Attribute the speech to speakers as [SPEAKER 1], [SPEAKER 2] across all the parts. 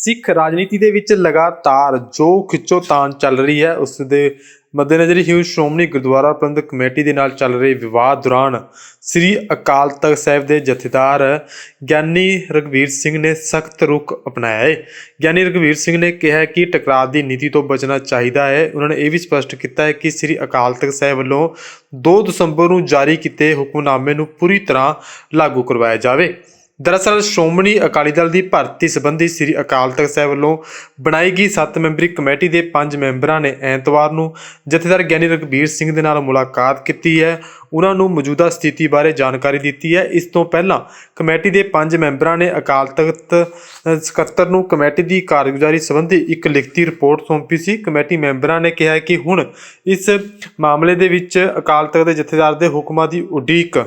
[SPEAKER 1] ਸਿੱਖ ਰਾਜਨੀਤੀ ਦੇ ਵਿੱਚ ਲਗਾਤਾਰ ਜੋ ਖਿੱਚੋਤਾਣ ਚੱਲ ਰਹੀ ਹੈ। ਉਸ ਦੇ ਮੱਦੇਨਜ਼ਰ ਹੀ ਸ਼੍ਰੋਮਣੀ ਗੁਰਦੁਆਰਾ ਪ੍ਰਬੰਧਕ ਕਮੇਟੀ ਦੇ ਨਾਲ ਚੱਲ ਰਹੇ ਵਿਵਾਦ ਦੌਰਾਨ ਸ੍ਰੀ ਅਕਾਲ ਤਖਤ ਸਾਹਿਬ ਦੇ ਜਥੇਦਾਰ ਗਿਆਨੀ ਰਗਵੀਰ ਸਿੰਘ ਨੇ ਸਖਤ ਰੁਖ ਅਪਣਾਇਆ ਹੈ। ਗਿਆਨੀ ਰਗਵੀਰ ਸਿੰਘ ਨੇ ਕਿਹਾ ਕਿ ਟਕਰਾਅ ਦੀ ਨੀਤੀ ਤੋਂ ਬਚਣਾ ਚਾਹੀਦਾ ਹੈ। ਉਹਨਾਂ ਨੇ ਇਹ ਵੀ ਸਪਸ਼ਟ ਕੀਤਾ ਹੈ ਕਿ ਸ੍ਰੀ ਅਕਾਲ ਤਖਤ ਸਾਹਿਬ ਵੱਲੋਂ 2 ਦਸੰਬਰ ਨੂੰ ਜਾਰੀ ਕੀਤੇ ਹੁਕਮਨਾਮੇ ਨੂੰ ਪੂਰੀ ਤਰ੍ਹਾਂ ਲਾਗੂ ਕਰਵਾਇਆ ਜਾਵੇ। ਦਰਅਸਲ ਸ਼੍ਰੋਮਣੀ ਅਕਾਲੀ ਦਲ ਦੀ ਭਰਤੀ ਸੰਬੰਧੀ ਸ੍ਰੀ ਅਕਾਲ ਤਖਤ ਸਾਹਿਬ ਵੱਲੋਂ ਬਣਾਈ ਗਈ 7 ਮੈਂਬਰੀ ਕਮੇਟੀ ਦੇ 5 ਮੈਂਬਰਾਂ ਨੇ ਐਤਵਾਰ ਨੂੰ ਜਥੇਦਾਰ ਗਿਆਨੀ ਰਘਬੀਰ ਸਿੰਘ ਦੇ ਨਾਲ ਮੁਲਾਕਾਤ ਕੀਤੀ ਹੈ। ਉਹਨਾਂ ਨੂੰ ਮੌਜੂਦਾ ਸਥਿਤੀ ਬਾਰੇ ਜਾਣਕਾਰੀ ਦਿੱਤੀ ਹੈ। ਇਸ ਤੋਂ ਪਹਿਲਾਂ ਕਮੇਟੀ ਦੇ 5 ਮੈਂਬਰਾਂ ਨੇ ਅਕਾਲ ਤਖਤ ਸਕੱਤਰ ਨੂੰ ਕਮੇਟੀ ਦੀ ਕਾਰਗੁਜ਼ਾਰੀ ਸੰਬੰਧੀ ਇੱਕ ਲਿਖਤੀ ਰਿਪੋਰਟ ਸੌਂਪੀ ਸੀ। ਕਮੇਟੀ ਮੈਂਬਰਾਂ ਨੇ ਕਿਹਾ ਕਿ ਹੁਣ ਇਸ ਮਾਮਲੇ ਦੇ ਵਿੱਚ ਅਕਾਲ ਤਖਤ ਦੇ ਜਥੇਦਾਰ ਦੇ ਹੁਕਮਾਂ ਦੀ ਉਡੀਕ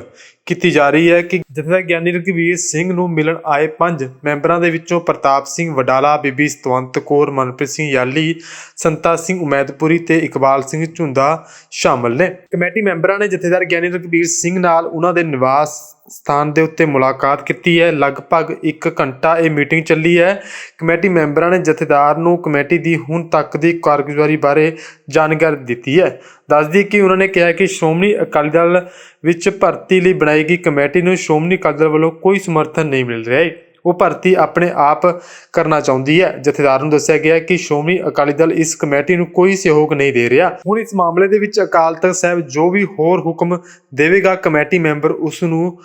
[SPEAKER 1] ਕੀਤੀ ਜਾ ਰਹੀ ਹੈ ਕਿ ਜਥੇਦਾਰ ਗਿਆਨੀ ਰਘਵੀਰ ਸਿੰਘ ਨੂੰ ਮਿਲਣ ਆਏ ਪੰਜ ਮੈਂਬਰਾਂ ਦੇ ਵਿੱਚੋਂ ਪ੍ਰਤਾਪ ਸਿੰਘ ਵਡਾਲਾ, ਬੀਬੀ ਸਤਵੰਤ ਕੌਰ, ਮਨਪ੍ਰੀਤ ਸਿੰਘ ਯਾਲੀ, ਸੰਤਾ ਸਿੰਘ ਉਮੈਦਪੁਰੀ ਤੇ ਇਕਬਾਲ ਸਿੰਘ ਝੁੰਦਾ ਸ਼ਾਮਲ ਨੇ। ਕਮੇਟੀ ਮੈਂਬਰਾਂ ਨੇ ਜਥੇਦਾਰ ਗਿਆਨੀ ਰਘਵੀਰ ਸਿੰਘ ਨਾਲ ਉਹਨਾਂ ਦੇ ਨਿਵਾਸ ਸਥਾਨ ਦੇ ਉੱਤੇ ਮੁਲਾਕਾਤ ਕੀਤੀ ਹੈ। ਲਗਭਗ 1 ਘੰਟਾ ਇਹ ਮੀਟਿੰਗ ਚੱਲੀ ਹੈ। ਕਮੇਟੀ ਮੈਂਬਰਾਂ ਨੇ ਜਥੇਦਾਰ ਨੂੰ ਕਮੇਟੀ ਦੀ ਹੁਣ ਤੱਕ ਦੀ ਕਾਰਗੁਜ਼ਾਰੀ ਬਾਰੇ ਜਾਣਕਾਰੀ ਦਿੱਤੀ ਹੈ। ਦੱਸਦੀ ਕਿ ਉਹਨਾਂ ਨੇ ਕਿਹਾ ਕਿ ਸ਼੍ਰੋਮਣੀ ਅਕਾਲੀ ਦਲ ਵਿੱਚ ਭਰਤੀ ਲਈ ਬਣਾਈ ਗਈ ਕਮੇਟੀ ਨੂੰ ਸ਼੍ਰੋਮਣੀ ਅਕਾਲੀ ਦਲ ਵੱਲੋਂ ਕੋਈ ਸਮਰਥਨ ਨਹੀਂ ਮਿਲ ਰਿਹਾ ਹੈ। ਉਹ ਭਰਤੀ ਆਪਣੇ ਆਪ ਕਰਨਾ ਚਾਹੁੰਦੀ ਹੈ। ਜਥੇਦਾਰ ਨੂੰ ਦੱਸਿਆ ਗਿਆ ਕਿ ਸ਼੍ਰੋਮਣੀ ਅਕਾਲੀ ਦਲ ਇਸ ਕਮੇਟੀ ਨੂੰ ਕੋਈ ਸਹਿਯੋਗ ਨਹੀਂ ਦੇ ਰਿਹਾ। ਹੁਣ ਇਸ ਮਾਮਲੇ ਦੇ ਵਿੱਚ ਅਕਾਲ ਤਖਤ ਸਾਹਿਬ ਜੋ ਵੀ ਹੋਰ ਹੁਕਮ ਦੇਵੇਗਾ ਕਮੇਟੀ ਮੈਂਬਰ ਉਸ ਨੂੰ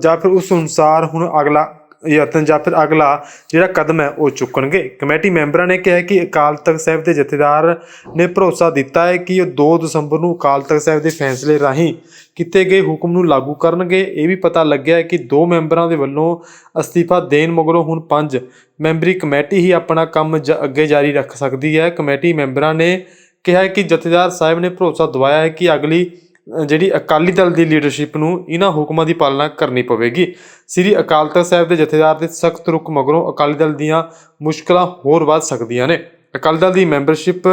[SPEAKER 1] ਜਾਂ ਫਿਰ ਉਸ ਅਨੁਸਾਰ ਹੁਣ ਅਗਲਾ ਯਤਨ ਜਾਂ ਫਿਰ ਅਗਲਾ ਜਿਹੜਾ ਕਦਮ ਹੈ ਉਹ ਚੁੱਕਣਗੇ। ਕਮੇਟੀ ਮੈਂਬਰਾਂ ਨੇ ਕਿਹਾ ਕਿ ਅਕਾਲ ਤਖਤ ਸਾਹਿਬ ਦੇ ਜਥੇਦਾਰ ਨੇ ਭਰੋਸਾ ਦਿੱਤਾ ਹੈ ਕਿ ਉਹ 2 ਦਸੰਬਰ ਨੂੰ ਅਕਾਲ ਤਖਤ ਸਾਹਿਬ ਦੇ ਫੈਸਲੇ ਰਾਹੀਂ ਕੀਤੇ ਗਏ ਹੁਕਮ ਨੂੰ ਲਾਗੂ ਕਰਨਗੇ। ਇਹ ਵੀ ਪਤਾ ਲੱਗਿਆ ਹੈ ਕਿ ਦੋ ਮੈਂਬਰਾਂ ਦੇ ਵੱਲੋਂ ਅਸਤੀਫਾ ਦੇਣ ਮਗਰੋਂ ਹੁਣ ਪੰਜ ਮੈਂਬਰੀ ਕਮੇਟੀ ਹੀ ਆਪਣਾ ਕੰਮ ਜ- ਅੱਗੇ ਜਾਰੀ ਰੱਖ ਸਕਦੀ ਹੈ। ਕਮੇਟੀ ਮੈਂਬਰਾਂ ਨੇ ਕਿਹਾ ਕਿ ਜਥੇਦਾਰ ਸਾਹਿਬ ਨੇ ਭਰੋਸਾ ਦਵਾਇਆ ਹੈ ਕਿ ਅਗਲੀ ਜਿਹੜੀ ਅਕਾਲੀ ਦਲ ਦੀ ਲੀਡਰਸ਼ਿਪ ਨੂੰ ਇਹਨਾਂ ਹੁਕਮਾਂ ਦੀ ਪਾਲਣਾ ਕਰਨੀ ਪਵੇਗੀ। ਸ੍ਰੀ ਅਕਾਲ ਤਖਤ ਸਾਹਿਬ ਦੇ ਜਥੇਦਾਰ ਦੇ ਸਖਤ ਰੁਖ ਮਗਰੋਂ ਅਕਾਲੀ ਦਲ ਦੀਆਂ ਮੁਸ਼ਕਲਾਂ ਹੋਰ ਵੱਧ ਸਕਦੀਆਂ ਨੇ। ਅਕਾਲੀ ਦਲ ਦੀ ਮੈਂਬਰਸ਼ਿਪ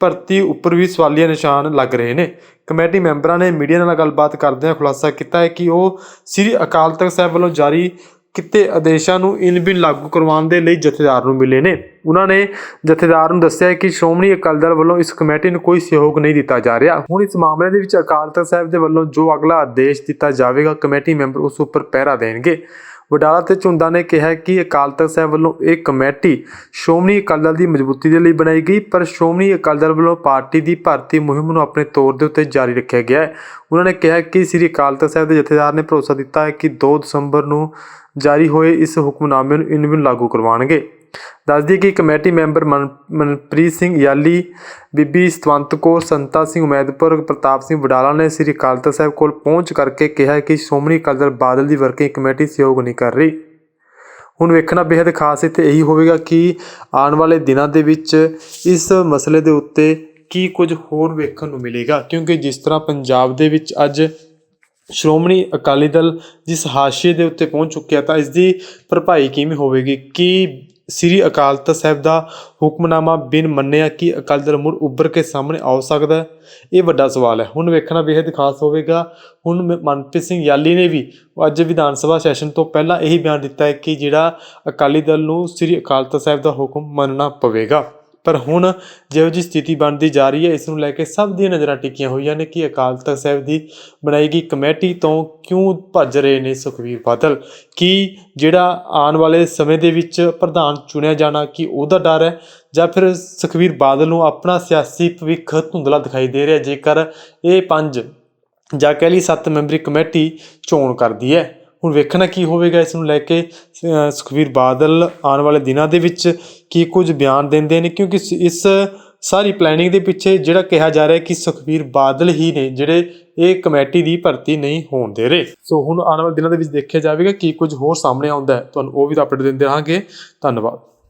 [SPEAKER 1] ਭਰਤੀ ਉੱਪਰ ਵੀ ਸਵਾਲੀਆ ਨਿਸ਼ਾਨ ਲੱਗ ਰਹੇ ਨੇ। ਕਮੇਟੀ ਮੈਂਬਰਾਂ ਨੇ ਮੀਡੀਆ ਨਾਲ ਗੱਲਬਾਤ ਕਰਦਿਆਂ ਖੁਲਾਸਾ ਕੀਤਾ ਹੈ ਕਿ ਉਹ ਸ੍ਰੀ ਅਕਾਲ ਤਖਤ ਸਾਹਿਬ ਵੱਲੋਂ ਜਾਰੀ ਕਿਤੇ ਆਦੇਸ਼ਾਂ ਨੂੰ ਇਨ ਬਿਨ ਲਾਗੂ ਕਰਵਾਉਣ ਦੇ ਲਈ ਜਥੇਦਾਰ ਨੂੰ ਮਿਲੇ ਨੇ। ਉਹਨਾਂ ਨੇ ਜਥੇਦਾਰ ਨੂੰ ਦੱਸਿਆ ਕਿ ਸ਼੍ਰੋਮਣੀ ਅਕਾਲੀ ਦਲ ਵੱਲੋਂ ਇਸ ਕਮੇਟੀ ਨੂੰ ਕੋਈ ਸਹਿਯੋਗ ਨਹੀਂ ਦਿੱਤਾ ਜਾ ਰਿਹਾ। ਹੁਣ ਇਸ ਮਾਮਲੇ ਦੇ ਵਿੱਚ ਅਕਾਲ ਤਖਤ ਸਾਹਿਬ ਦੇ ਵੱਲੋਂ ਜੋ ਅਗਲਾ ਆਦੇਸ਼ ਦਿੱਤਾ ਜਾਵੇਗਾ, ਕਮੇਟੀ ਮੈਂਬਰ ਉਸ ਉੱਪਰ ਪਹਿਰਾ ਦੇਣਗੇ। ਵਡਾਲਾ ਤੇ ਝੁੰਦਾ ਨੇ ਕਿਹਾ ਕਿ ਅਕਾਲ ਤਖਤ ਸਾਹਿਬ ਵੱਲੋਂ ਇਹ ਕਮੇਟੀ ਸ਼੍ਰੋਮਣੀ ਅਕਾਲੀ ਦਲ ਦੀ ਮਜ਼ਬੂਤੀ ਦੇ ਲਈ ਬਣਾਈ ਗਈ, ਪਰ ਸ਼੍ਰੋਮਣੀ ਅਕਾਲੀ ਦਲ ਵੱਲੋਂ ਪਾਰਟੀ ਦੀ ਭਰਤੀ ਮੁਹਿੰਮ ਨੂੰ ਆਪਣੇ ਤੌਰ ਦੇ ਉੱਤੇ ਜਾਰੀ ਰੱਖਿਆ ਗਿਆ ਹੈ। ਉਹਨਾਂ ਨੇ ਕਿਹਾ ਕਿ ਸ੍ਰੀ ਅਕਾਲ ਤਖਤ ਸਾਹਿਬ ਦੇ ਜਥੇਦਾਰ ਨੇ ਭਰੋਸਾ ਦਿੱਤਾ ਹੈ ਕਿ 2 ਦਸੰਬਰ ਨੂੰ ਜਾਰੀ ਹੋਏ ਇਸ ਹੁਕਮਨਾਮੇ ਨੂੰ ਇਨ ਲਾਗੂ ਕਰਵਾਉਣਗੇ। ਦੱਸਦੀ ਕਿ ਕਮੇਟੀ ਮੈਂਬਰ ਮਨ- ਮਨਪ੍ਰੀਤ ਸਿੰਘ ਯਾਲੀ, ਬੀਬੀ ਸਤਵੰਤ ਕੌਰ, ਸੰਤਾ ਸਿੰਘ ਉਮੈਦਪੁਰ, ਪ੍ਰਤਾਪ ਸਿੰਘ ਵਡਾਲਾ ਨੇ ਸ੍ਰੀ ਅਕਾਲ ਤਖਤ ਸਾਹਿਬ ਕੋਲ ਪਹੁੰਚ ਕਰਕੇ ਕਿਹਾ ਕਿ ਸ਼੍ਰੋਮਣੀ ਅਕਾਲੀ ਦਲ ਬਾਦਲ ਦੀ ਵਰਕਿੰਗ ਕਮੇਟੀ ਸਹਿਯੋਗ ਨਹੀਂ ਕਰ ਰਹੀ। ਹੁਣ ਵੇਖਣਾ ਬੇहद ਖਾਸ ਇੱਥੇ ਇਹੀ ਹੋਵੇਗਾ ਕਿ ਆਉਣ ਵਾਲੇ ਦਿਨਾਂ ਦੇ ਵਿੱਚ ਇਸ ਮਸਲੇ ਦੇ ਉੱਤੇ ਕੀ ਕੁਝ ਹੋਰ ਵੇਖਣ ਨੂੰ ਮਿਲੇਗਾ, ਕਿਉਂਕਿ ਜਿਸ ਤਰ੍ਹਾਂ ਪੰਜਾਬ ਦੇ ਵਿੱਚ ਅੱਜ ਸ਼੍ਰੋਮਣੀ ਅਕਾਲੀ ਦਲ ਜਿਸ ਹਾਸ਼ੀਏ ਦੇ ਉੱਤੇ ਪਹੁੰਚ ਚੁੱਕਿਆ, ਤਾਂ ਇਸ ਦੀ ਭਰਪਾਈ ਕਿਵੇਂ ਹੋਵੇਗੀ, ਕੀ ਸ੍ਰੀ ਅਕਾਲ ਤਖਤ ਸਾਹਿਬ ਦਾ ਹੁਕਮਨਾਮਾ ਬਿਨ ਮੰਨਿਆ ਕਿ ਅਕਾਲੀ ਦਲ ਮੁੜ ਉੱਭਰ ਕੇ ਸਾਹਮਣੇ ਆ ਸਕਦਾ ਹੈ? ਇਹ ਵੱਡਾ ਸਵਾਲ ਹੈ। ਹੁਣ ਵੇਖਣਾ ਬੇहद ਖਾਸ ਹੋਵੇਗਾ। ਹੁਣ ਮ- ਮਨਪ੍ਰੀਤ ਸਿੰਘ ਯਾਲੀ ਨੇ ਵੀ ਅੱਜ ਵਿਧਾਨ ਸਭਾ ਸੈਸ਼ਨ ਤੋਂ ਪਹਿਲਾਂ ਇਹੀ ਬਿਆਨ ਦਿੱਤਾ ਹੈ ਕਿ ਜਿਹੜਾ ਅਕਾਲੀ ਦਲ ਨੂੰ ਸ੍ਰੀ ਅਕਾਲ ਤਖਤ ਸਾਹਿਬ ਦਾ ਹੁਕਮ ਮੰਨਣਾ ਪਵੇਗਾ। ਪਰ ਹੁਣ ਜਿਹੋ ਜਿਹੀ ਸਥਿਤੀ ਬਣਦੀ ਜਾ ਰਹੀ ਹੈ, ਇਸ ਨੂੰ ਲੈ ਕੇ ਸਭ ਦੀਆਂ ਨਜ਼ਰਾਂ ਟਿਕੀਆਂ ਹੋਈਆਂ ਨੇ ਕਿ ਅਕਾਲ ਤਖਤ ਸਾਹਿਬ ਦੀ ਬਣਾਈ ਗਈ ਕਮੇਟੀ ਤੋਂ ਕਿਉਂ ਭੱਜ ਰਹੇ ਨੇ ਸੁਖਵੀਰ ਬਾਦਲ? ਕੀ ਜਿਹੜਾ ਆਉਣ ਵਾਲੇ ਸਮੇਂ ਦੇ ਵਿੱਚ ਪ੍ਰਧਾਨ ਚੁਣਿਆ ਜਾਣਾ, ਕਿ ਉਹਦਾ ਡਰ ਹੈ? ਜਾਂ ਫਿਰ ਸੁਖਵੀਰ ਬਾਦਲ ਨੂੰ ਆਪਣਾ ਸਿਆਸੀ ਭਵਿੱਖ ਧੁੰਦਲਾ ਦਿਖਾਈ ਦੇ ਰਿਹਾ, ਜੇਕਰ ਇਹ ਪੰਜ ਜਾਂ ਕਹਿ ਲਈ ਸੱਤ ਮੈਂਬਰੀ ਕਮੇਟੀ ਚੋਣ ਕਰਦੀ ਹੈ? ਹੁਣ ਵੇਖਣਾ ਕੀ ਹੋਵੇਗਾ ਇਸ ਨੂੰ ਲੈ ਕੇ ਅ, ਸੁਖਵੀਰ ਬਾਦਲ ਆਉਣ ਵਾਲੇ ਦਿਨਾਂ ਦੇ ਵਿੱਚ ਕੀ ਕੁਝ ਬਿਆਨ ਦਿੰਦੇ ਨੇ ਕਿਉਂਕਿ ਸ- ਇਸ ਸਾਰੀ ਪਲੈਨਿੰਗ ਦੇ ਪਿੱਛੇ ਜਿਹੜਾ ਕਿਹਾ ਜਾ ਰਿਹਾ ਕਿ ਸੁਖਵੀਰ ਬਾਦਲ ਹੀ ਨੇ ਜਿਹੜੇ ਇਹ ਕਮੇਟੀ ਦੀ ਭਰਤੀ ਨਹੀਂ ਹੋਣ ਦੇ ਰਹੇ। ਸੋ ਹੁਣ ਆਉਣ ਵਾਲੇ ਦਿਨਾਂ ਦੇ ਵਿੱਚ ਦੇਖਿਆ ਜਾਵੇਗਾ ਕੀ ਕੁਝ ਹੋਰ ਸਾਹਮਣੇ ਆਉਂਦਾ ਹੈ। ਤੁਹਾਨੂੰ ਉਹ ਵੀ ਅਪਡੇਟ ਦਿੰਦੇ ਰਹਾਂਗੇ। ਧੰਨਵਾਦ।